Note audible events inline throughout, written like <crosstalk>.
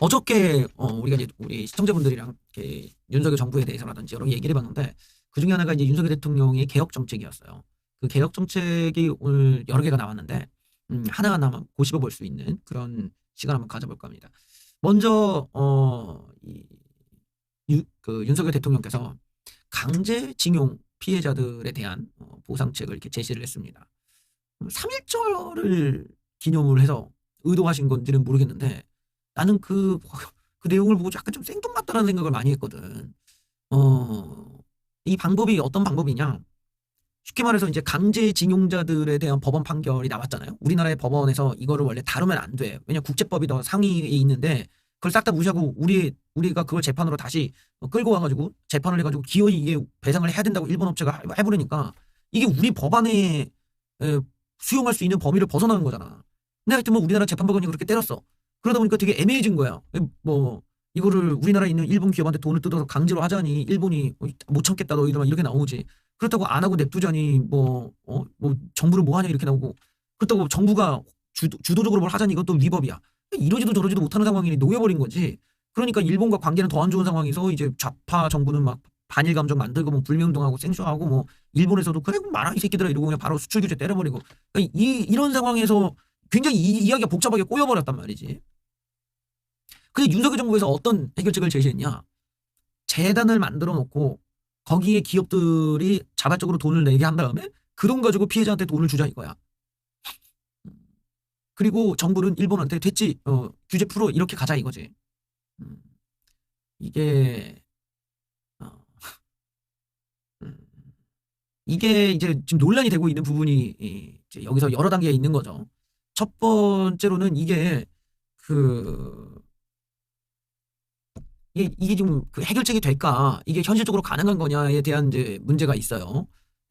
어저께 어, 우리가 이제 우리 시청자분들이랑 이렇게 윤석열 정부에 대해서라든지 여러 얘기를 해봤는데 그 중에 하나가 이제 윤석열 대통령의 개혁 정책이었어요. 그 개혁 정책이 오늘 여러 개가 나왔는데 음, 하나하나만 고집어 볼 수 있는 그런 시간 한번 가져볼까 합니다. 먼저 어, 이, 유, 그 윤석열 대통령께서 강제징용 피해자들에 대한 어, 보상책을 이렇게 제시를 했습니다. 3.1절을 기념을 해서 의도하신 건지는 모르겠는데 나는 그, 그 내용을 보고 약간 좀 생뚱맞다라는 생각을 많이 했거든. 어, 이 방법이 어떤 방법이냐. 쉽게 말해서 이제 강제징용자들에 대한 법원 판결이 나왔잖아요. 우리나라의 법원에서 이거를 원래 다루면 안 돼. 왜냐 국제법이 더 상위에 있는데 그걸 싹 다 무시하고 우리 우리가 그걸 재판으로 다시 끌고 와가지고 재판을 해가지고 기어이 이게 배상을 해야 된다고 일본 업체가 해버리니까 이게 우리 법안에 에, 수용할 수 있는 범위를 벗어나는 거잖아. 근데 하여튼 뭐 우리나라 재판법원이 그렇게 때렸어. 그러다 보니까 되게 애매해진 거야. 뭐 이거를 우리나라에 있는 일본 기업한테 돈을 뜯어서 강제로 하자니 일본이 못 참겠다 너희들만 이렇게 나오지. 그렇다고 안 하고 냅두자니 뭐, 어, 뭐 정부를 뭐 하냐 이렇게 나오고 그렇다고 정부가 주도, 주도적으로 뭘 하자니 이것도 위법이야. 이러지도 저러지도 못하는 상황이니 놓여버린 거지. 그러니까 일본과 관계는 더 안 좋은 상황에서 이제 좌파 정부는 막 반일 감정 만들고 뭐 불매운동하고 생쇼하고 뭐 일본에서도 그래 말아 이 새끼들아 이러고 그냥 바로 수출 규제 때려버리고 그러니까 이 이런 상황에서 굉장히 이, 이야기가 복잡하게 꼬여버렸단 말이지. 근데 윤석열 정부에서 어떤 해결책을 제시했냐? 재단을 만들어 놓고 거기에 기업들이 자발적으로 돈을 내게 한 다음에 그 돈 가지고 피해자한테 돈을 주자 이거야. 그리고 정부는 일본한테 됐지 어, 규제 풀어 이렇게 가자 이거지. 음, 이게 어, <laughs> 음, 이게 이제 지금 논란이 되고 있는 부분이 이제 여기서 여러 단계에 있는 거죠. 첫 번째로는 이게 그 이게, 이게 좀그 해결책이 될까? 이게 현실적으로 가능한 거냐에 대한 이제 문제가 있어요.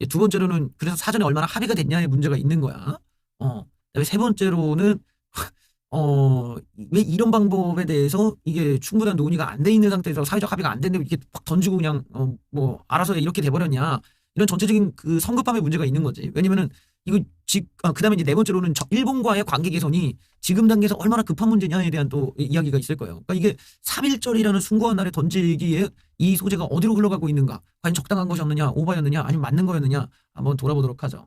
두 번째로는 그래서 사전에 얼마나 합의가 됐냐의 문제가 있는 거야. 어. 그다음에 세 번째로는 <laughs> 어, 왜 이런 방법에 대해서 이게 충분한 논의가 안 돼 있는 상태에서 사회적 합의가 안 됐는데 이렇게 팍 던지고 그냥 어, 뭐 알아서 이렇게 돼 버렸냐. 이런 전체적인 그 성급함의 문제가 있는 거지. 왜냐면은 이거 직, 아, 그 다음에 이제 네 번째로는 저, 일본과의 관계 개선이 지금 단계에서 얼마나 급한 문제냐에 대한 또 이야기가 있을 거예요. 그러니까 이게 3.1절이라는 숭고한 날에 던지기에 이 소재가 어디로 흘러가고 있는가, 과연 적당한 것이었느냐, 오바였느냐, 아니면 맞는 거였느냐 한번 돌아보도록 하죠.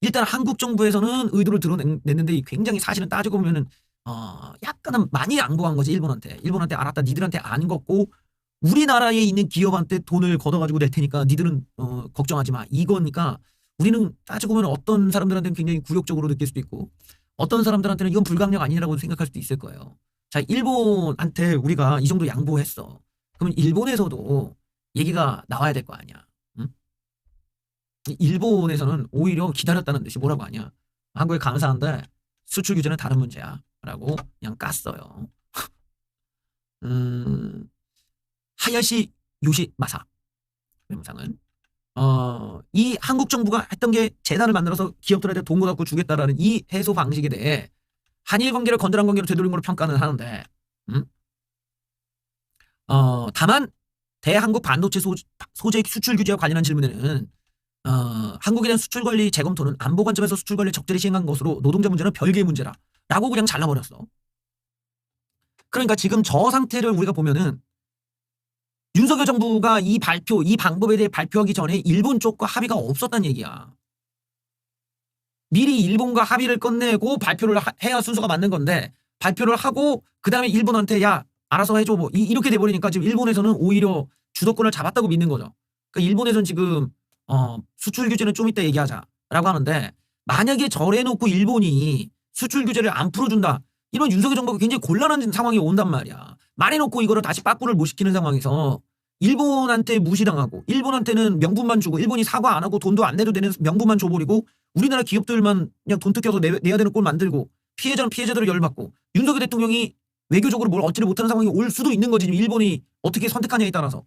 일단 한국 정부에서는 의도를 드러냈는데 굉장히 사실은 따지고 보면은 어, 약간은 많이 양보한 거지 일본한테. 일본한테 알았다, 니들한테 안 걷고 우리나라에 있는 기업한테 돈을 걷어가지고 낼 테니까 니들은 어, 걱정하지 마. 이거니까 우리는 따지고 보면 어떤 사람들한테는 굉장히 굴욕적으로 느낄 수도 있고 어떤 사람들한테는 이건 불강력 아니라고 생각할 수도 있을 거예요. 자, 일본한테 우리가 이 정도 양보했어. 그러면 일본에서도 얘기가 나와야 될 거 아니야. 응? 일본에서는 오히려 기다렸다는 듯이 뭐라고 하냐. 한국에 감사한데 수출 규제는 다른 문제야. 라고 그냥 깠어요. <laughs> 음, 하야시 요시 마사 외무상은 어, 이 한국 정부가 했던 게 재단을 만들어서 기업들한테 돈 갖고 주겠다라는 이 해소 방식에 대해 한일 관계를 건전한 관계로 되돌린 걸로 평가는 하는데, 음? 어, 다만 대한국 반도체 소, 소재 수출 규제와 관련한 질문에는 어, 한국에 대한 수출 관리 재검토는 안보 관점에서 수출 관리 적절히 시행한 것으로 노동자 문제는 별개의 문제라 라고 그냥 잘라버렸어. 그러니까 지금 저 상태를 우리가 보면은 윤석열 정부가 이 발표, 이 방법에 대해 발표하기 전에 일본 쪽과 합의가 없었단 얘기야. 미리 일본과 합의를 끝내고 발표를 하, 해야 순서가 맞는 건데 발표를 하고 그 다음에 일본한테 야 알아서 해줘 뭐 이, 렇게 돼버리니까 지금 일본에서는 오히려 주도권을 잡았다고 믿는 거죠. 그러니까 일본에서는 지금 어, 수출 규제는 좀 이따 얘기하자라고 하는데 만약에 절해놓고 일본이 수출 규제를 안 풀어준다 이런 윤석열 정부가 굉장히 곤란한 상황이 온단 말이야. 말해놓고 이거를 다시 빠꾸를 못 시키는 상황에서 일본한테 무시당하고 일본한테는 명분만 주고 일본이 사과 안 하고 돈도 안 내도 되는 명분만 줘버리고 우리나라 기업들만 그냥 돈 뜯겨서 내, 내야 되는 꼴 만들고 피해자는 피해자들을 열받고 윤석열 대통령이 외교적으로 뭘 얻지를 못하는 상황이 올 수도 있는 거지 일본이 어떻게 선택하냐에 따라서.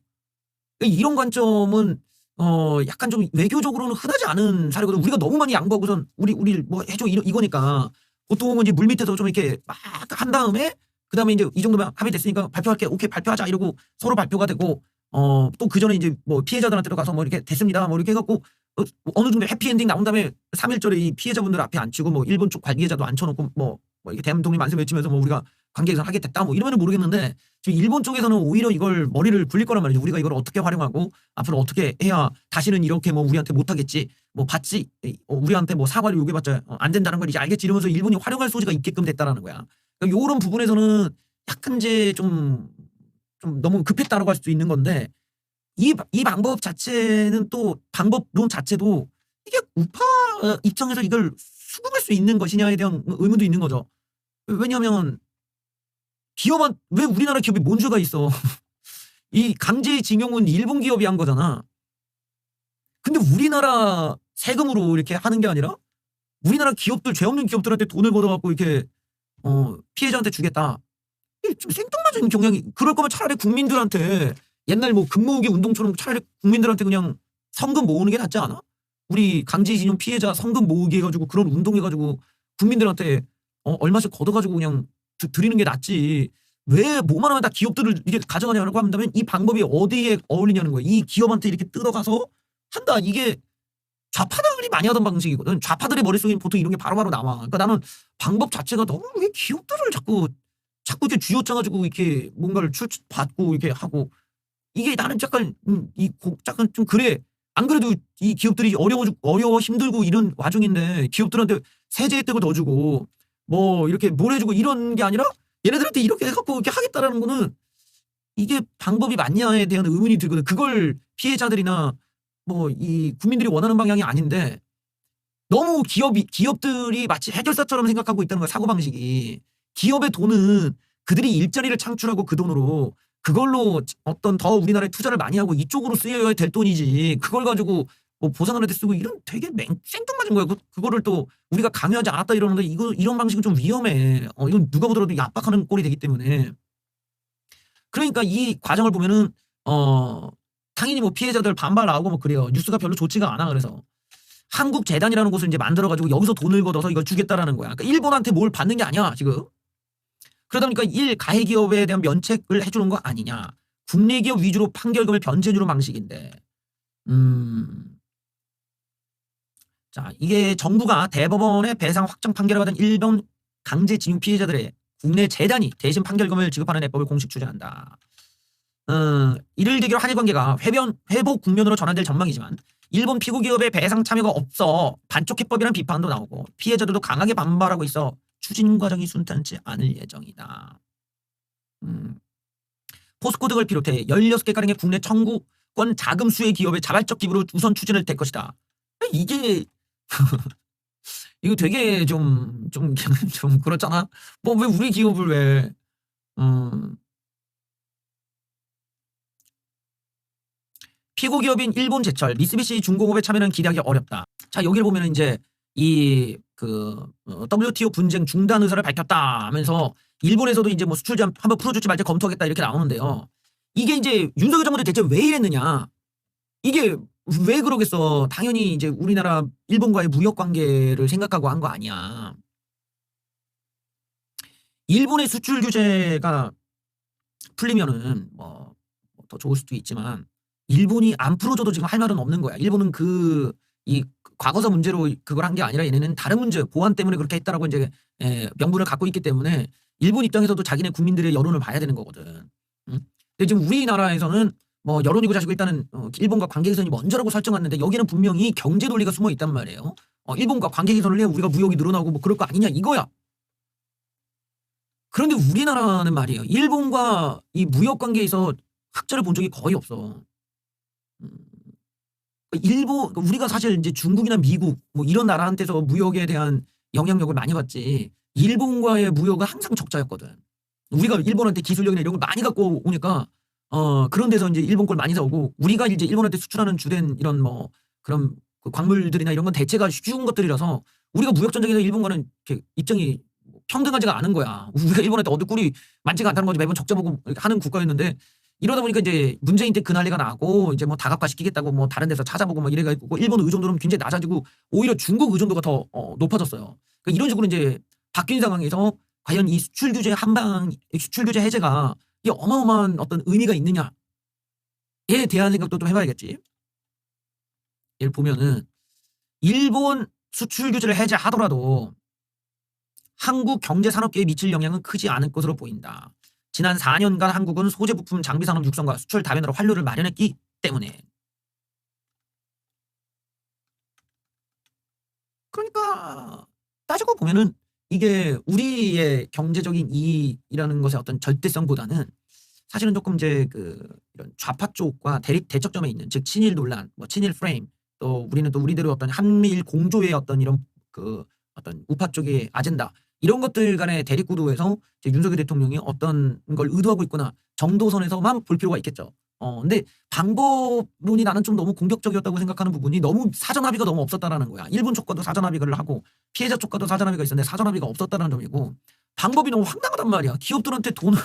이런 관점은 어 약간 좀 외교적으로는 흔하지 않은 사례거든 우리가 너무 많이 양보하고선 우리 우리 뭐 해줘 이러, 이거니까. 보통은 이제 물 밑에서 좀 이렇게 막 한 다음에 그 다음에 이제 이 정도면 합의됐으니까 발표할게 오케이 발표하자 이러고 서로 발표가 되고 어, 또 그 전에 이제 뭐 피해자들한테도 가서 뭐 이렇게 됐습니다. 뭐 이렇게 해갖고 어, 어느 정도 해피엔딩 나온 다음에 3일절에 이 피해자분들 앞에 앉히고 뭐 일본 쪽 관계자도 앉혀놓고 뭐, 뭐 이렇게 대한독립 만세 외치면서 뭐 우리가 관계 개선 하겠다 뭐 이러면 모르겠는데 지금 일본 쪽에서는 오히려 이걸 머리를 굴릴 거란 말이죠. 우리가 이걸 어떻게 활용하고 앞으로 어떻게 해야 다시는 이렇게 뭐 우리한테 못하겠지 뭐 받지 어, 우리한테 뭐 사과를 요구해봤자 어, 안 된다는 걸 이제 알겠지 이러면서 일본이 활용할 소지가 있게끔 됐다라는 거야. 그러니까 요런 부분에서는 약간 이제 좀, 좀 너무 급했다라고 할 수도 있는 건데 이, 이 방법 자체는 또 방법론 자체도 이게 우파 어, 입장에서 이걸 수긍할 수 있는 것이냐에 대한 의문도 있는 거죠. 왜냐하면 기업은 왜 우리나라 기업이 뭔 죄가 있어? <laughs> 이 강제징용은 일본 기업이 한 거잖아. 근데 우리나라 세금으로 이렇게 하는 게 아니라 우리나라 기업들 죄 없는 기업들한테 돈을 걷어갖고 이렇게 어 피해자한테 주겠다. 좀 생뚱맞은 경향이 그럴 거면 차라리 국민들한테 옛날 뭐 금모으기 운동처럼 차라리 국민들한테 그냥 성금 모으는 게 낫지 않아? 우리 강제징용 피해자 성금 모으기 해가지고 그런 운동 해가지고 국민들한테 어, 얼마씩 걷어가지고 그냥 드, 드리는 게 낫지. 왜 뭐만 하면 다 기업들을 이게 가져가냐고 한다면 이 방법이 어디에 어울리냐는 거야. 이 기업한테 이렇게 뜯어가서 한다. 이게 좌파들이 많이 하던 방식이거든. 좌파들의 머릿속에 보통 이런 게 바로바로 나와. 그러니까 나는 방법 자체가 너무 왜 기업들을 자꾸 자꾸 이렇게 쥐어 짜가지고 이렇게 뭔가를 출 받고 이렇게 하고 이게 나는 약간 음, 이 고- 약간 좀 그래. 안 그래도 이 기업들이 어려워 죽- 어려워 힘들고 이런 와중인데 기업들한테 세제 혜택을 더 주고 뭐 이렇게 뭘 해주고 이런 게 아니라 얘네들한테 이렇게 해갖고 이렇게 하겠다라는 거는 이게 방법이 맞냐에 대한 의문이 들거든. 그걸 피해자들이나 뭐 이 국민들이 원하는 방향이 아닌데 너무 기업이 기업들이 마치 해결사처럼 생각하고 있다는 거야 사고 방식이. 기업의 돈은 그들이 일자리를 창출하고 그 돈으로 그걸로 어떤 더 우리나라에 투자를 많이 하고 이쪽으로 쓰여야 될 돈이지. 그걸 가지고 뭐 보상하는데 쓰고 이런 되게 맹, 생뚱맞은 거야. 그, 그거를 또 우리가 강요하지 않았다 이러는데 이거 이런 방식은 좀 위험해. 어 이건 누가 보더라도 압박하는 꼴이 되기 때문에. 그러니까 이 과정을 보면은 어 당연히 뭐 피해자들 반발 나오고 뭐 그래요. 뉴스가 별로 좋지가 않아 그래서 한국 재단이라는 곳을 이제 만들어 가지고 여기서 돈을 걷어서 이걸 주겠다라는 거야. 그러니까 일본한테 뭘 받는 게 아니야 지금. 그러다 보니까 일 가해 기업에 대한 면책을 해주는 거 아니냐. 국내 기업 위주로 판결금을 변제주는 방식인데. 음. 자 이게 정부가 대법원의 배상 확정 판결을 받은 일본 강제징용 피해자들의 국내 재단이 대신 판결금을 지급하는 해법을 공식 추진한다. 어, 이를 계기로 한일 관계가 회변, 회복 국면으로 전환될 전망이지만 일본 피고 기업의 배상 참여가 없어 반쪽 해법이라는 비판도 나오고 피해자들도 강하게 반발하고 있어 추진 과정이 순탄치 않을 예정이다. 음. 포스코 등을 비롯해 16개가량의 국내 청구권 자금 수혜 기업의 자발적 기부로 우선 추진을 될 것이다. 이게 <laughs> 이거 되게 좀, 좀, <laughs> 좀 그렇잖아? 뭐 왜 우리 기업을 왜, 음, 피고 기업인 일본 제철, 미쓰비시 중공업에 참여는 기대하기 어렵다. 자, 여기를 보면 이제 이, 그, 어, WTO 분쟁 중단 의사를 밝혔다 하면서 일본에서도 이제 뭐 수출 제한 한번 풀어줄지 말지 검토하겠다 이렇게 나오는데요. 이게 이제 윤석열 정부는 대체 왜 이랬느냐. 이게 왜 그러겠어. 당연히 이제 우리나라 일본과의 무역 관계를 생각하고 한 거 아니야. 일본의 수출 규제가 풀리면은 뭐 더 좋을 수도 있지만 일본이 안 풀어줘도 지금 할 말은 없는 거야. 일본은 그 이 과거사 문제로 그걸 한 게 아니라 얘네는 다른 문제 보안 때문에 그렇게 했다라고 이제 에, 명분을 갖고 있기 때문에 일본 입장에서도 자기네 국민들의 여론을 봐야 되는 거거든. 응? 근데 지금 우리나라에서는 뭐 여론이고 자시고 일단은 어, 일본과 관계 개선이 먼저라고 설정했는데 여기는 분명히 경제 논리가 숨어 있단 말이에요. 어, 일본과 관계 개선을 해야 우리가 무역이 늘어나고 뭐 그럴 거 아니냐 이거야. 그런데 우리나라는 말이에요. 일본과 이 무역 관계에서 흑자를 본 적이 거의 없어. 음, 일본 우리가 사실 이제 중국이나 미국 뭐 이런 나라한테서 무역에 대한 영향력을 많이 받지. 일본과의 무역은 항상 적자였거든. 우리가 일본한테 기술력이나 이런 걸 많이 갖고 오니까 어 그런 데서 이제 일본 걸 많이 사오고 우리가 이제 일본한테 수출하는 주된 이런 뭐 그런 그 광물들이나 이런 건 대체가 쉬운 것들이라서 우리가 무역 전쟁에서 일본과는 이렇게 입장이 평등하지가 않은 거야. 우리가 일본한테 얻을 꿀이 많지가 않다는 거지 매번 적자 보고 하는 국가였는데 이러다 보니까 이제 문재인 때 그 난리가 나고 이제 뭐 다각화 시키겠다고 뭐 다른 데서 찾아보고 막 이래가지고 일본 의존도는 굉장히 낮아지고 오히려 중국 의존도가 더 어, 높아졌어요. 그러니까 이런 식으로 이제 바뀐 상황에서 과연 이 수출 규제 한방 수출 규제 해제가 이 어마어마한 어떤 의미가 있느냐에 대한 생각도 좀 해봐야겠지. 예를 보면은 일본 수출 규제를 해제하더라도 한국 경제 산업계에 미칠 영향은 크지 않을 것으로 보인다. 지난 4년간 한국은 소재 부품 장비 산업 육성과 수출 다변화로 활로를 마련했기 때문에. 그러니까 따지고 보면은 이게 우리의 경제적인 이익이라는 것의 어떤 절대성보다는 사실은 조금 이제 그 이런 좌파 쪽과 대립 대척점에 있는 즉 친일 논란, 뭐 친일 프레임 또 우리는 또 우리대로 어떤 한미일 공조의 어떤 이런 그 어떤 우파 쪽의 아젠다 이런 것들 간의 대립 구도에서 이제 윤석열 대통령이 어떤 걸 의도하고 있구나 정도선에서만 볼 필요가 있겠죠. 어 근데 방법론이 나는 좀 너무 공격적이었다고 생각하는 부분이 너무 사전 합의가 너무 없었다라는 거야. 일본 쪽과도 사전 합의를 하고 피해자 쪽과도 사전 합의가 있었는데 사전 합의가 없었다는 점이고 방법이 너무 황당하단 말이야. 기업들한테 돈을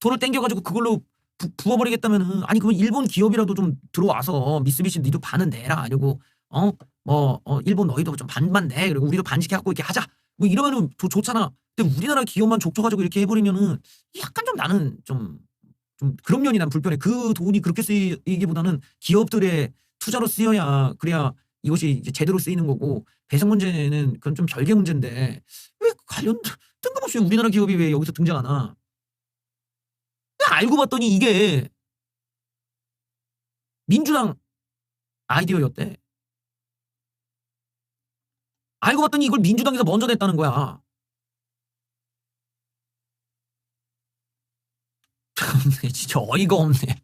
돈을 땡겨가지고 그걸로 부, 부어버리겠다면은 아니 그러면 일본 기업이라도 좀 들어와서 미쓰비시 니도 반은 내라 아니고 어뭐 어, 일본 너희도 좀 반반 내 그리고 우리도 반씩 해갖고 이렇게 하자 뭐 이러면은 조, 좋잖아. 근데 우리나라 기업만 족쳐가지고 이렇게 해버리면은 약간 좀 나는 좀 좀 그런 면이 난 불편해. 그 돈이 그렇게 쓰이기보다는 기업들의 투자로 쓰여야 그래야 이것이 이제 제대로 쓰이는 거고 배상 문제는 그건 좀 별개 문제인데 왜 관련 뜬금없이 우리나라 기업이 왜 여기서 등장하나? 알고 봤더니 이게 민주당 아이디어였대. 알고 봤더니 이걸 민주당에서 먼저 냈다는 거야. <laughs> 진짜 어이가 없네.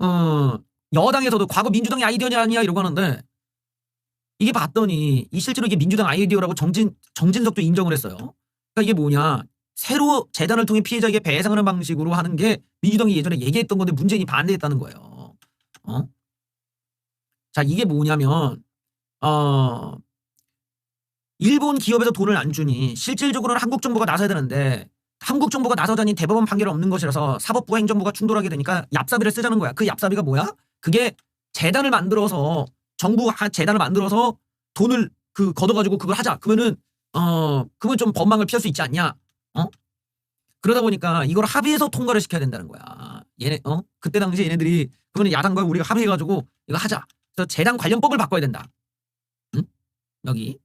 어, 여당에서도 과거 민주당의 아이디어냐 아니야 이러고 하는데 이게 봤더니 이 실제로 이게 민주당 아이디어라고 정진 정진석도 인정을 했어요. 그러니까 이게 뭐냐? 새로 재단을 통해 피해자에게 배상하는 방식으로 하는 게 민주당이 예전에 얘기했던 건데 문재인이 반대했다는 거예요. 어? 자, 이게 뭐냐면 어 일본 기업에서 돈을 안 주니 실질적으로는 한국 정부가 나서야 되는데 한국 정부가 나서자니 대법원 판결이 없는 것이라서 사법부와 행정부가 충돌하게 되니까 얍사비를 쓰자는 거야. 그 얍사비가 뭐야? 그게 재단을 만들어서 정부 재단을 만들어서 돈을 그 걷어가지고 그걸 하자. 그러면은 어 그건 좀 법망을 피할 수 있지 않냐? 어? 그러다 보니까 이걸 합의해서 통과를 시켜야 된다는 거야. 얘네 어 그때 당시 얘네들이 그러면 야당과 우리가 합의해가지고 이거 하자. 그래서 재단 관련법을 바꿔야 된다. 응? 여기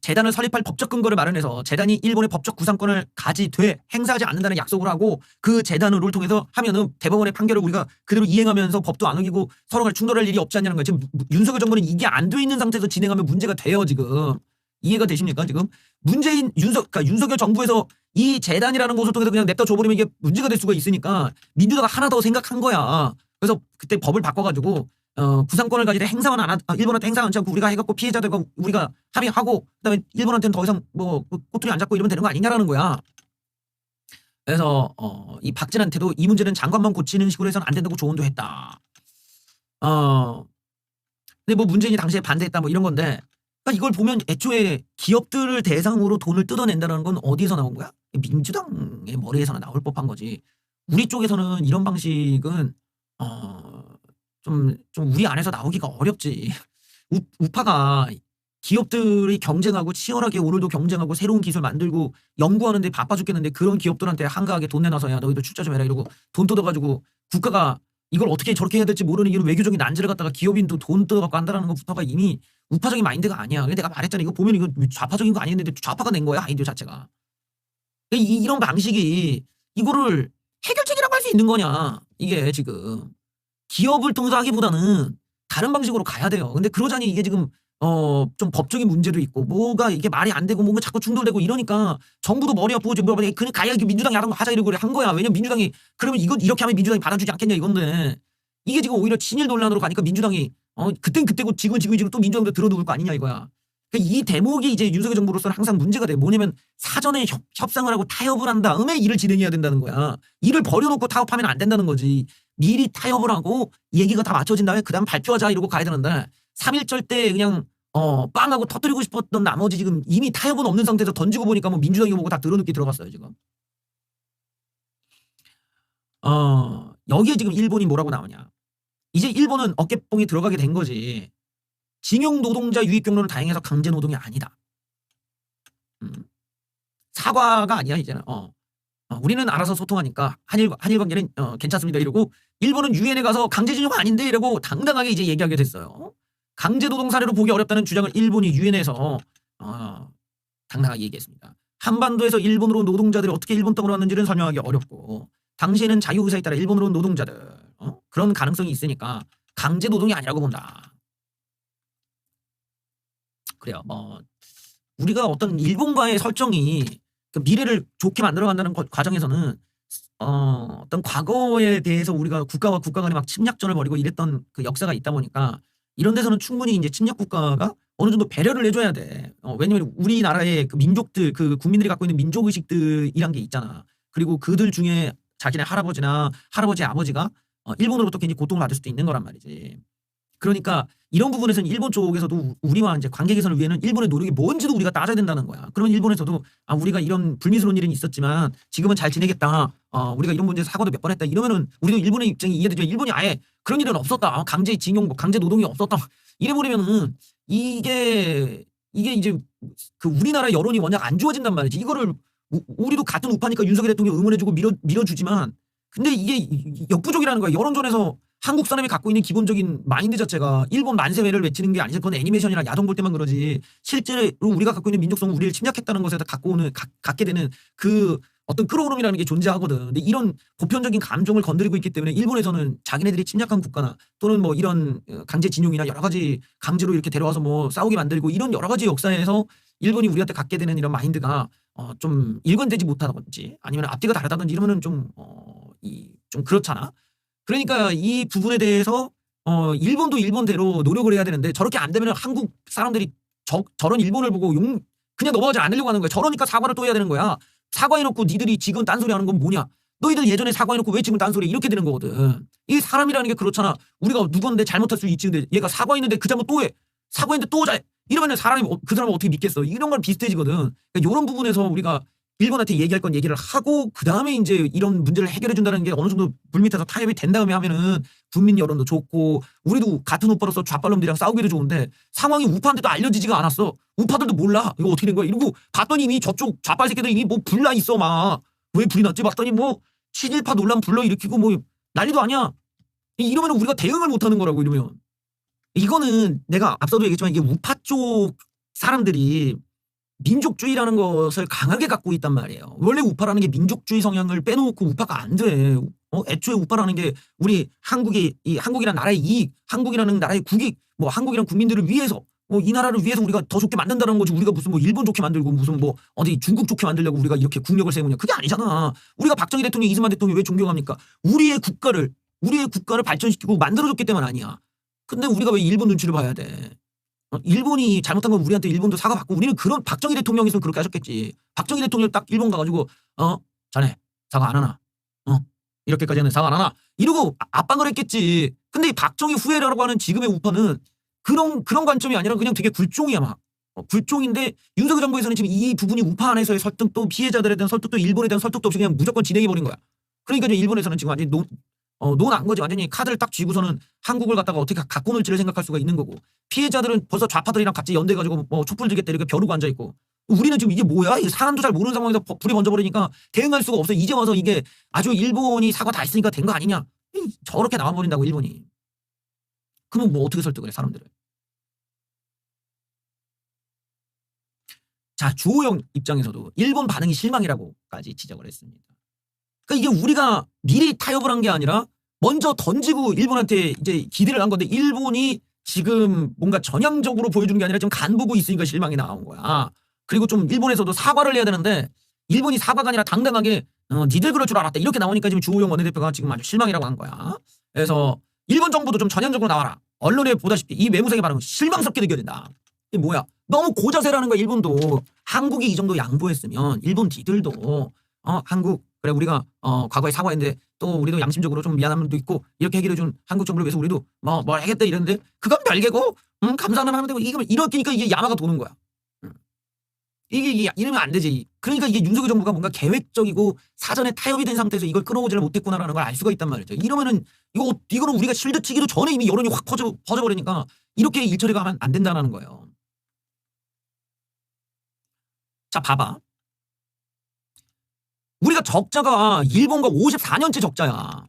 재단을 설립할 법적 근거를 마련해서 재단이 일본의 법적 구상권을 가지되 행사하지 않는다는 약속을 하고 그 재단을 통해서 하면은 대법원의 판결을 우리가 그대로 이행하면서 법도 안 어기고 서로 가 충돌할 일이 없지 않냐는 거예요. 지금 윤석열 정부는 이게 안 돼 있는 상태에서 진행하면 문제가 돼요 지금. 이해가 되십니까 지금? 문재인 윤석 그러니까 윤석열 정부에서 이 재단이라는 곳을 통해서 그냥 냅다 줘버리면 이게 문제가 될 수가 있으니까 민주당가 하나 더 생각한 거야. 그래서 그때 법을 바꿔가지고 어, 부상권을 가지되 행사만 안 하, 아, 일본한테 행사 하지 않고 우리가 해갖고 피해자들과 우리가 합의하고 그다음에 일본한테는 더 이상 뭐 꼬투리 안 잡고 이러면 되는 거 아니냐라는 거야. 그래서 어, 이 박진한테도 이 문제는 장관만 고치는 식으로 해서는 안 된다고 조언도 했다. 어, 근데 뭐 문재인이 당시에 반대했다 뭐 이런 건데 그러니까 이걸 보면 애초에 기업들을 대상으로 돈을 뜯어낸다는 건 어디서 나온 거야? 민주당의 머리에서는 나올 법한 거지. 우리 쪽에서는 이런 방식은 어, 좀, 좀 우리 안에서 나오기가 어렵지. <laughs> 우, 우파가 기업들이 경쟁하고 치열하게 오늘도 경쟁하고 새로운 기술 만들고 연구하는데 바빠 죽겠는데 그런 기업들한테 한가하게 돈 내놔서 야 너희도 출자 좀 해라 이러고 돈 뜯어가지고 국가가 이걸 어떻게 저렇게 해야 될지 모르는 이런 외교적인 난제를 갖다가 기업인도 돈 뜯어갖고 한다는 것부터가 이미 우파적인 마인드가 아니야. 근데 내가 말했잖아. 이거 보면 이거 좌파적인 거 아니었는데 좌파가 낸 거야 아이디어 자체가. 이, 이런 방식이 이거를 해결책이라고 할 수 있는 거냐 이게 지금 기업을 통해서 하기보다는 다른 방식으로 가야 돼요. 근데 그러자니 이게 지금 어 좀 법적인 문제도 있고 뭐가 이게 말이 안 되고 뭔가 자꾸 충돌되고 이러니까 정부도 머리 아프고 지금 뭐 그냥 가야 민주당이 하던 거 하자 이러고 한 거야. 왜냐면 민주당이 그러면 이거 이렇게 하면 민주당이 받아주지 않겠냐 이건데 이게 지금 오히려 친일 논란으로 가니까 민주당이 어 그땐 그때고 지금 지금이지고 또 민주당도 들어놓을 거 아니냐 이거야. 그러니까 이 대목이 이제 윤석열 정부로서는 항상 문제가 돼. 뭐냐면 사전에 협, 협상을 하고 타협을 한 다음에 일을 진행해야 된다는 거야. 일을 버려놓고 타협하면 안 된다는 거지. 미리 타협을 하고 얘기가 다 맞춰진 다음에 그 다음 발표하자 이러고 가야 되는데 3.1절 때 그냥 어 빵하고 터뜨리고 싶었던 나머지 지금 이미 타협은 없는 상태에서 던지고 보니까 뭐 민주당이 보고 다 들어눕게 들어갔어요 지금. 어 여기에 지금 일본이 뭐라고 나오냐. 이제 일본은 어깨뽕이 들어가게 된 거지. 징용 노동자 유익 경로는 다행해서 강제 노동이 아니다. 음. 사과가 아니야 이제는. 어. 어, 우리는 알아서 소통하니까 한일 한일 관계는 어, 괜찮습니다 이러고 일본은 유엔에 가서 강제징용 아닌데 이러고 당당하게 이제 얘기하게 됐어요. 강제노동 사례로 보기 어렵다는 주장을 일본이 유엔에서 어, 당당하게 얘기했습니다. 한반도에서 일본으로 노동자들이 어떻게 일본 땅으로 왔는지는 설명하기 어렵고 당시에는 자유 의사에 따라 일본으로 온 노동자들 어? 그런 가능성이 있으니까 강제 노동이 아니라고 본다. 그래요. 뭐 우리가 어떤 일본과의 설정이 그 미래를 좋게 만들어 간다는 거- 과정에서는 어, 어떤 과거에 대해서 우리가 국가와 국가 간에 막 침략전을 벌이고 이랬던 그 역사가 있다 보니까 이런 데서는 충분히 이제 침략 국가가 어느 정도 배려를 해줘야 돼. 어, 왜냐면 우리나라의 그 민족들, 그 국민들이 갖고 있는 민족 의식들이란 게 있잖아. 그리고 그들 중에 자기네 할아버지나 할아버지 아버지가 어, 일본으로부터 굉장히 고통을 받을 수도 있는 거란 말이지. 그러니까 이런 부분에서는 일본 쪽에서도 우- 우리와 이제 관계 개선을 위해는 일본의 노력이 뭔지도 우리가 따져야 된다는 거야. 그러면 일본에서도 아 우리가 이런 불미스러운 일은 있었지만 지금은 잘 지내겠다. 어 우리가 이런 문제에서 사과도 몇 번 했다. 이러면은 우리도 일본의 입장이 이해되지만 일본이 아예 그런 일은 없었다. 어, 강제 징용, 뭐 강제 노동이 없었다. 이래버리면은 이게 이게 이제 그 우리나라 여론이 워낙 안 좋아진단 말이지. 이거를 우- 우리도 같은 우파니까 윤석열 대통령 응원해주고 밀어 밀어주지만 근데 이게 이- 역부족이라는 거야. 여론전에서 한국 사람이 갖고 있는 기본적인 마인드 자체가 일본 만세회를 외치는 게 아니지. 그건 애니메이션이나 야동 볼 때만 그러지. 실제로 우리가 갖고 있는 민족성은 우리를 침략했다는 것에다 갖고 오는 가- 갖게 되는 그 어떤 끌어오름이라는 게 존재하거든. 근데 이런 보편적인 감정을 건드리고 있기 때문에 일본에서는 자기네들이 침략한 국가나 또는 뭐 이런 어, 강제징용이나 여러 가지 강제로 이렇게 데려와서 뭐 싸우게 만들고 이런 여러 가지 역사에서 일본이 우리한테 갖게 되는 이런 마인드가 어, 좀 일관되지 못하든지 아니면 앞뒤가 다르다든지 이러면은 좀, 어, 이, 좀 그렇잖아. 그러니까 이 부분에 대해서 어, 일본도 일본대로 노력을 해야 되는데 저렇게 안 되면 한국 사람들이 저, 저런 일본을 보고 용, 그냥 넘어가지 않으려고 하는 거야. 저러니까 사과를 또 해야 되는 거야. 사과해놓고 니들이 지금 딴소리 하는 건 뭐냐. 너희들 예전에 사과해놓고 왜 지금 딴소리 이렇게 되는 거거든. 이 사람이라는 게 그렇잖아. 우리가 누구인데 잘못할 수 있지. 근데 얘가 사과했는데 그 잘못 또 해. 사과했는데 또 잘. 이러면 사람이 어- 그 사람을 어떻게 믿겠어. 이런 건 비슷해지거든. 그러니까 이런 부분에서 우리가 일본한테 얘기할 건 얘기를 하고 그 다음에 이제 이런 문제를 해결해 준다는 게 어느 정도 불밑에서 타협이 된 다음에 하면은 국민 여론도 좋고 우리도 같은 우파로서 좌빨놈들이랑 싸우기도 좋은데 상황이 우파한테도 알려지지가 않았어. 우파들도 몰라. 이거 어떻게 된 거야? 이러고 봤더니 이미 저쪽 좌빨 새끼들 이미 뭐 불나 있어 막. 왜 불이 났지? 봤더니 뭐 친일파 논란 불러 일으키고 뭐 난리도 아니야. 이러면 우리가 대응을 못 하는 거라고 이러면. 이거는 내가 앞서도 얘기했지만 이게 우파 쪽 사람들이 민족주의라는 것을 강하게 갖고 있단 말이에요. 원래 우파라는 게 민족주의 성향을 빼놓고 우파가 안 돼. 어, 애초에 우파라는 게 우리 한국이 이 한국이라는 나라의 이익, 한국이라는 나라의 국익, 뭐 한국이라는 국민들을 위해서 뭐 이 나라를 위해서 우리가 더 좋게 만든다는 거지. 우리가 무슨 뭐 일본 좋게 만들고 무슨 뭐 어디 중국 좋게 만들려고 우리가 이렇게 국력을 세우냐. 그게 아니잖아. 우리가 박정희 대통령, 이승만 대통령 왜 존경합니까? 우리의 국가를 우리의 국가를 발전시키고 만들어줬기 때문 아니야. 근데 우리가 왜 일본 눈치를 봐야 돼? 어, 일본이 잘못한 건 우리한테 일본도 사과받고 우리는 그런 박정희 대통령이 있으면 그렇게 하셨겠지. 박정희 대통령 딱 일본 가가지고 어 자네 사과 안 하나? 어 이렇게까지 하는 사과 안 하나? 이러고 아- 압박을 했겠지. 근데 이 박정희 후예라고 하는 지금의 우파는 그런 그런 관점이 아니라 그냥 되게 굴종이야 막. 어, 굴종인데 윤석열 정부에서는 지금 이 부분이 우파 안에서의 설득도 피해자들에 대한 설득도 일본에 대한 설득도 없이 그냥 무조건 진행해 버린 거야. 그러니까 이제 일본에서는 지금 완전히 논, 어, 논한 거지. 완전히 카드를 딱 쥐고서는 한국을 갖다가 어떻게 가- 갖고 놀지를 생각할 수가 있는 거고. 피해자들은 벌써 좌파들이랑 같이 연대가지고 뭐 촛불 들겠다 이렇게 벼르고 앉아있고. 우리는 지금 이게 뭐야? 이 사람도 잘 모르는 상황에서 버- 불이 번져버리니까 대응할 수가 없어. 이제 와서 이게 아주 일본이 사과 다 했으니까 된 거 아니냐? 이, 저렇게 나와버린다고 일본이. 그러면 뭐 어떻게 설득을 해 사람들을? 자 주호영 입장에서도 일본 반응이 실망이라고까지 지적을 했습니다. 그러니까 이게 우리가 미리 타협을 한 게 아니라 먼저 던지고 일본한테 이제 기대를 한 건데 일본이 지금 뭔가 전향적으로 보여주는 게 아니라 좀 간보고 있으니까 실망이 나온 거야. 그리고 좀 일본에서도 사과를 해야 되는데 일본이 사과가 아니라 당당하게 어, 니들 그럴 줄 알았다 이렇게 나오니까 지금 주호영 원내대표가 지금 아주 실망이라고 한 거야. 그래서 일본 정부도 좀 전향적으로 나와라. 언론에 보다시피 이 외무성의 반응은 실망스럽게 느껴진다. 이게 뭐야? 너무 고자세라는 거야 일본도. 한국이 이 정도 양보했으면 일본 니들도 어 한국 그래 우리가 어 과거에 사과했는데 또 우리도 양심적으로 좀 미안한 면도 있고 이렇게 해결해 준 한국 정부를 위해서 우리도 뭐 뭘 하겠다 이랬는데 그건 별개고 음 감사는 하면 되고 이게 이렇게니까 이게 야마가 도는 거야. 음. 이게, 이게 이러면 안 되지. 그러니까 이게 윤석열 정부가 뭔가 계획적이고 사전에 타협이 된 상태에서 이걸 끌어오지를 못했구나라는 걸 알 수가 있단 말이죠. 이러면은 이거 이거는 우리가 실드 치기도 전에 이미 여론이 확 퍼져 버리니까 이렇게 일처리가 하면 안 된다는 거예요. 자 봐봐. 우리가 적자가 일본과 54년째 적자야.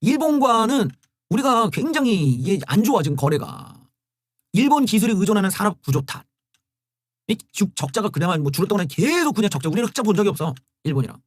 일본과는 우리가 굉장히 이게 안 좋아 지금 거래가. 일본 기술에 의존하는 산업 구조 탓. 이즉 적자가 그나마 뭐건 계속 그냥 적자. 우리는 흑자 본 적이 없어. 일본이랑.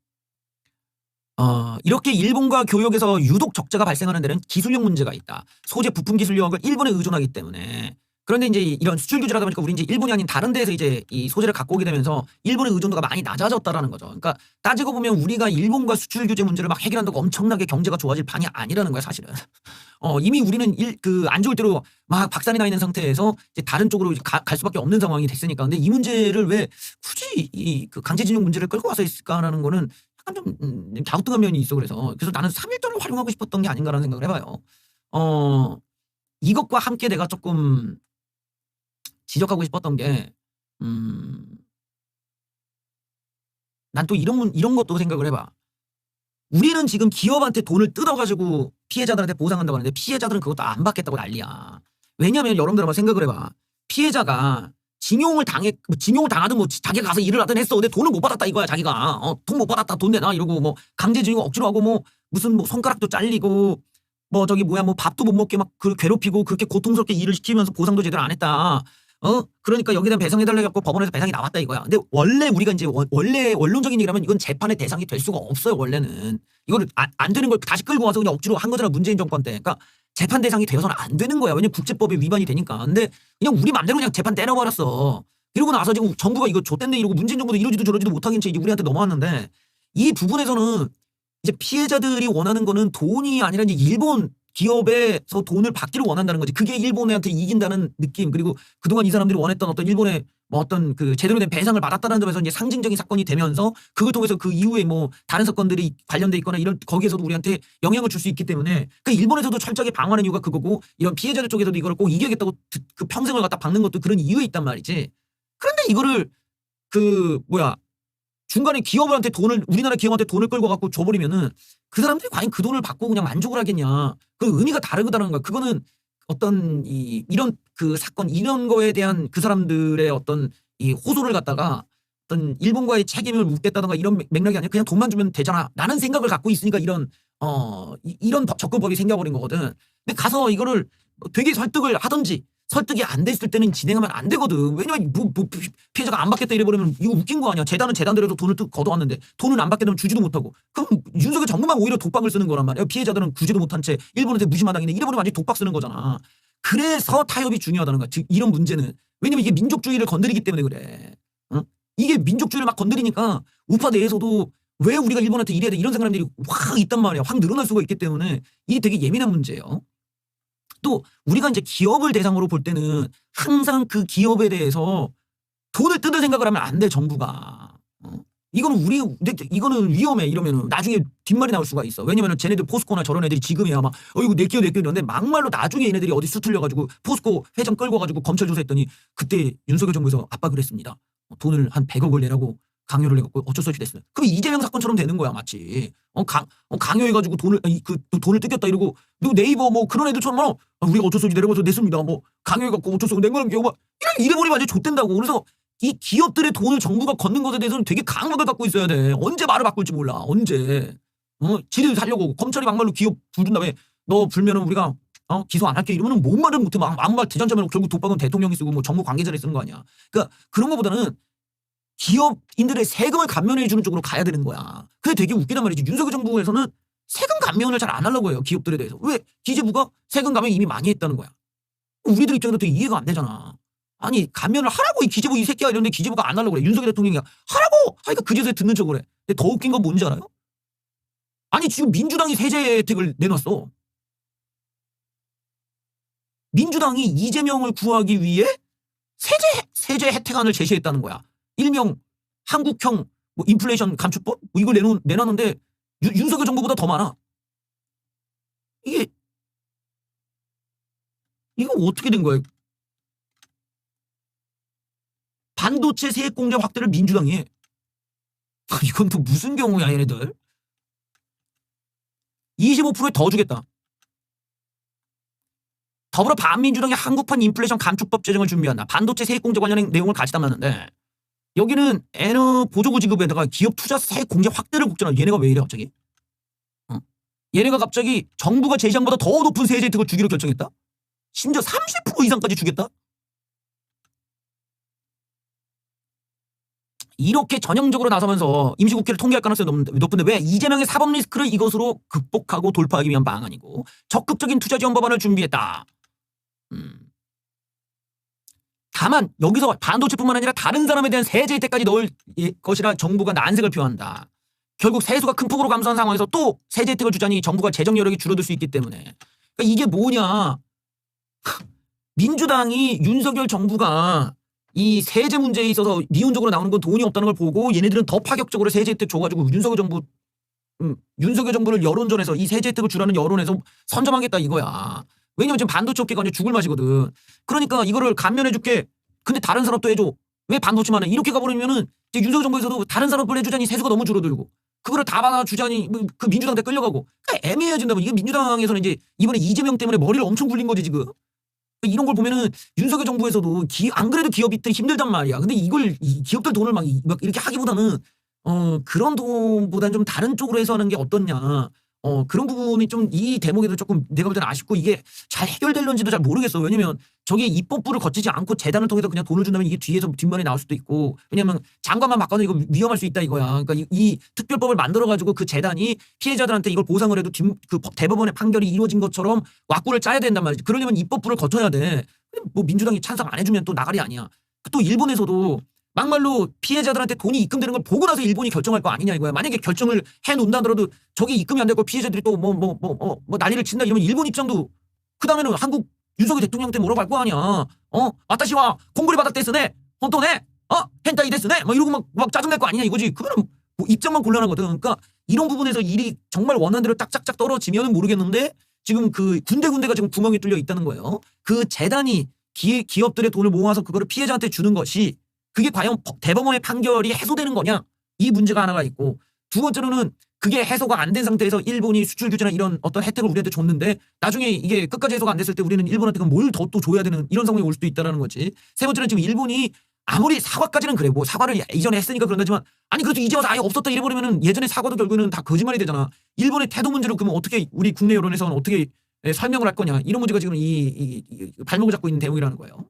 어, 이렇게 일본과 교역에서 유독 적자가 발생하는 데는 기술력 문제가 있다. 소재 부품 기술력을 일본에 의존하기 때문에. 그런데 이제 이런 수출 규제를 하다 보니까 우리 이제 일본이 아닌 다른 데에서 이제 이 소재를 갖고 오게 되면서 일본의 의존도가 많이 낮아졌다라는 거죠. 그러니까 따지고 보면 우리가 일본과 수출 규제 문제를 막 해결한다고 엄청나게 경제가 좋아질 판이 아니라는 거야, 사실은. <laughs> 어, 이미 우리는 일, 그, 안 좋을 대로 막 박살이 나 있는 상태에서 이제 다른 쪽으로 이제 가, 갈 수밖에 없는 상황이 됐으니까. 근데 이 문제를 왜 굳이 이 그 강제징용 문제를 끌고 와서 있을까라는 거는 약간 좀 음, 갸우뚱한 면이 있어 그래서 그래서 나는 3일전을 활용하고 싶었던 게 아닌가라는 생각을 해봐요. 어 이것과 함께 내가 조금 지적하고 싶었던 게 음. 난 또 이런 문- 이런 것도 생각을 해봐. 우리는 지금 기업한테 돈을 뜯어가지고 피해자들한테 보상한다고 하는데 피해자들은 그것도 안 받겠다고 난리야. 왜냐하면 여러분들 한번 생각을 해봐. 피해자가 징용을 당해 뭐 징용을 당하든 뭐 자기가 가서 일을 하든 했어. 근데 돈을 못 받았다 이거야 자기가. 어, 돈 못 받았다 돈 내놔 이러고 뭐 강제징용 억지로 하고 뭐 무슨 뭐 손가락도 잘리고 뭐 저기 뭐야 뭐 밥도 못 먹게 막 그 괴롭히고 그렇게 고통스럽게 일을 시키면서 보상도 제대로 안 했다. 어 그러니까 여기에 대한 배상해달라 해갖고 법원에서 배상이 나왔다 이거야. 근데 원래 우리가 이제 원- 원래 원론적인 얘기라면 이건 재판의 대상이 될 수가 없어요 원래는. 이거를 안, 안 되는 걸 다시 끌고 와서 그냥 억지로 한 거잖아 문재인 정권 때. 그러니까 재판 대상이 되어서는 안 되는 거야. 왜냐면 국제법에 위반이 되니까. 근데 그냥 우리 맘대로 그냥 재판 때려버렸어. 그러고 나서 지금 정부가 이거 줬댄데 이러고 문재인 정부도 이러지도 저러지도 못하긴 채 이제 우리한테 넘어왔는데 이 부분에서는 이제 피해자들이 원하는 거는 돈이 아니라 이제 일본 기업에서 돈을 받기를 원한다는 거지. 그게 일본한테 이긴다는 느낌. 그리고 그동안 이 사람들이 원했던 어떤 일본의 뭐 어떤 그 제대로 된 배상을 받았다는 점에서 이제 상징적인 사건이 되면서 그걸 통해서 그 이후에 뭐 다른 사건들이 관련돼 있거나 이런 거기에서도 우리한테 영향을 줄 수 있기 때문에 그 일본에서도 철저하게 방어하는 이유가 그거고 이런 피해자들 쪽에서도 이거를 꼭 이겨야겠다고 드- 그 평생을 갖다 박는 것도 그런 이유에 있단 말이지. 그런데 이거를 그 뭐야 중간에 기업한테 돈을 우리나라 기업한테 돈을 끌고 갖고 줘버리면은 그 사람들이 과연 그 돈을 받고 그냥 만족을 하겠냐. 그 의미가 다르다는 거야. 그거는 어떤 이 이런 그 사건 이런 거에 대한 그 사람들의 어떤 이 호소를 갖다가 어떤 일본과의 책임을 묻겠다던가 이런 맥- 맥락이 아니라 그냥 돈만 주면 되잖아. 라는 생각을 갖고 있으니까 이런 어 이- 법- 접근법이 생겨버린 거거든. 근데 가서 이거를 되게 설득을 하든지 설득이 안 됐을 때는 진행하면 안 되거든. 왜냐면 뭐, 뭐 피- 피해자가 안 받겠다 이래버리면 이거 웃긴 거 아니야. 재단은 재단대로도 돈을 또 걷어왔는데 돈을 안 받게 되면 주지도 못하고. 그럼 윤석열 정부만 오히려 독박을 쓰는 거란 말이야. 피해자들은 구제도 못한 채 일본한테 무시마당이네. 이래버리면 완전히 독박 쓰는 거잖아. 그래서 타협이 중요하다는 거야. 즉 이런 문제는. 왜냐면 이게 민족주의를 건드리기 때문에 그래. 어? 이게 민족주의를 막 건드리니까 우파 내에서도 왜 우리가 일본한테 이래야 돼 이런 사람들이 확 있단 말이야. 확 늘어날 수가 있기 때문에 이게 되게 예민한 문제예요. 또 우리가 이제 기업을 대상으로 볼 때는 항상 그 기업에 대해서 돈을 뜯을 생각을 하면 안 돼 정부가. 어? 이거는 우리 이거는 위험해 이러면은 나중에 뒷말이 나올 수가 있어. 왜냐면은 쟤네들 포스코나 저런 애들이 지금이야 막 어이구 내 끼어 내 끼어 이러는데 막말로 나중에 얘네들이 어디 수틀려 가지고 포스코 회장 끌고 가지고 검찰 조사했더니 그때 윤석열 정부에서 압박을 했습니다. 어, 돈을 한 100억을 내라고 강요를 해갖고 어쩔 수 없이 됐어요. 그럼 이재명 사건처럼 되는 거야 마치. 어, 강, 어, 강요해가지고 돈을 아니, 그 돈을 뜯겼다 이러고 너 네이버 뭐 그런 애들처럼 뭐 아, 우리가 어쩔 수 없이 내려가서 냈습니다. 뭐 강요해갖고 어쩔 수 없이 낸 거는 경우 이래 이래버리면 완전 좆된다고. 그래서 이 기업들의 돈을 정부가 걷는 것에 대해서는 되게 강박을 갖고 있어야 돼. 언제 말을 바꿀지 몰라. 언제. 어, 지들 살려고 검찰이 막말로 기업 불준 다음에 너 불면은 우리가 어, 기소 안 할게 이러면은 뭔 말을 못해 막 아무 말 대잔자면 결국 독박은 대통령이 쓰고 뭐 정부 관계자들이 쓰는 거 아니야. 그러니까 그런 거보다는 기업인들의 세금을 감면해 주는 쪽으로 가야 되는 거야. 그게 되게 웃기단 말이지. 윤석열 정부에서는 세금 감면을 잘 안 하려고 해요. 기업들에 대해서. 왜? 기재부가 세금 감면 이미 많이 했다는 거야. 우리들 입장에서 되게 이해가 안 되잖아. 아니 감면을 하라고 이 기재부 이 새끼야 이런데 기재부가 안 하려고 그래. 윤석열 대통령이 하라고 하니까 그제서야 듣는 척을 해. 근데 더 웃긴 건 뭔지 알아요? 아니 지금 민주당이 세제 혜택을 내놨어. 민주당이 이재명을 구하기 위해 세제 세제 혜택안을 제시했다는 거야. 일명 한국형 뭐 인플레이션 감축법 뭐 이걸 내놓 내놨는데 유- 윤석열 정부보다 더 많아. 이게 이거 어떻게 된 거예요? 반도체 세액 공제 확대를 민주당이 해. 이건 또 무슨 경우야 얘네들? 25%에 더 주겠다. 더불어 반민주당이 한국판 인플레이션 감축법 제정을 준비한다. 반도체 세액 공제 관련 내용을 같이 담았는데 여기는 에너 보조금 지급에다가 기업 투자 세액 공제 확대를 걷잖아. 얘네가 왜 이래 갑자기? 어? 얘네가 갑자기 정부가 제시한 보다 더 높은 세제 혜택을 주기로 결정했다? 심지어 30% 이상까지 주겠다? 이렇게 전형적으로 나서면서 임시국회를 통과할 가능성이 높- 높은데 왜 이재명의 사법 리스크를 이것으로 극복하고 돌파하기 위한 방안이고 적극적인 투자 지원 법안을 준비했다. 음. 다만 여기서 반도체뿐만 아니라 다른 사람에 대한 세제 혜택까지 넣을 이- 것이라 정부가 난색을 표한다. 결국 세수가 큰 폭으로 감소한 상황에서 또 세제 혜택을 주자니 정부가 재정 여력이 줄어들 수 있기 때문에 그러니까 이게 뭐냐 <laughs> 민주당이 윤석열 정부가 이 세제 문제에 있어서 미온적으로 나오는 건 돈이 없다는 걸 보고 얘네들은 더 파격적으로 세제 혜택 줘가지고 윤석열 정부 음, 윤석열 정부를 여론전에서 이 세제 혜택을 주라는 여론에서 선점하겠다 이거야. 왜냐면 지금 반도체 업계가 이제 죽을 맛이거든. 그러니까 이거를 감면해 줄게. 근데 다른 산업도 해줘. 왜 반도체만 해? 이렇게 가버리면은 이제 윤석열 정부에서도 다른 산업을 해주자니 세수가 너무 줄어들고 그거를 다 받아주자니 뭐그 민주당한테 끌려가고 그러니까 애매해진다고 이게 민주당에서는 이제 이번에 이재명 때문에 머리를 엄청 굴린 거지 지금. 이런 걸 보면은 윤석열 정부에서도 기, 안 그래도 기업이 힘들단 말이야. 근데 이걸 이 기업들 돈을 막, 이- 막 이렇게 하기보다는 어 그런 돈보다는 좀 다른 쪽으로 해서 하는 게 어떻냐. 어 그런 부분이 좀 이 대목에도 조금 내가 볼 때는 아쉽고 이게 잘 해결될런지도 잘 모르겠어. 왜냐면 저게 입법부를 거치지 않고 재단을 통해서 그냥 돈을 준다면 이게 뒤에서 뒷면에 나올 수도 있고 왜냐면 장관만 바꿔도 이거 위험할 수 있다 이거야. 그러니까 이, 이 특별법을 만들어 가지고 그 재단이 피해자들한테 이걸 보상을 해도 뒷, 그 법- 대법원의 판결이 이루어진 것처럼 왁구를 짜야 된단 말이지. 그러려면 입법부를 거쳐야 돼. 뭐 민주당이 찬성 안 해주면 또 나가리 아니야. 또 일본에서도 막말로 피해자들한테 돈이 입금되는 걸 보고 나서 일본이 결정할 거 아니냐 이거야. 만약에 결정을 해 놓는다 하더라도 저게 입금이 안 되고 피해자들이 또 뭐 뭐 뭐 뭐 뭐 난리를 친다 이러면 일본 입장도 그 다음에는 한국 윤석열 대통령한테 물어볼 거 아니야. 어, 아타시와 공고리 받았댔으네. 혼토네. 어, 헨타이 됐으네. 막 이러고 막, 막 짜증낼 거 아니냐 이거지. 그거는 뭐 입장만 곤란하거든. 그러니까 이런 부분에서 일이 정말 원하는 대로 딱짝짝 떨어지면 은 모르겠는데 지금 그 군데군데가 지금 구멍이 뚫려 있다는 거예요. 그 재단이 기, 기업들의 돈을 모아서 그거를 피해자한테 주는 것이 그게 과연 법- 대법원의 판결이 해소되는 거냐? 이 문제가 하나가 있고 두 번째로는 그게 해소가 안 된 상태에서 일본이 수출 규제나 이런 어떤 혜택을 우리한테 줬는데 나중에 이게 끝까지 해소가 안 됐을 때 우리는 일본한테 뭘 더 또 줘야 되는 이런 상황이 올 수도 있다라는 거지. 세 번째는 지금 일본이 아무리 사과까지는 그래 뭐 사과를 이전에 했으니까 그런다지만 아니 그래도 이제 와서 아예 없었다 이래버리면은 예전에 사과도 결국에는 다 거짓말이 되잖아. 일본의 태도 문제로 그러면 어떻게 우리 국내 여론에서는 어떻게 예, 설명을 할 거냐 이런 문제가 지금 이, 이- 이 발목을 잡고 있는 대목이라는 거예요.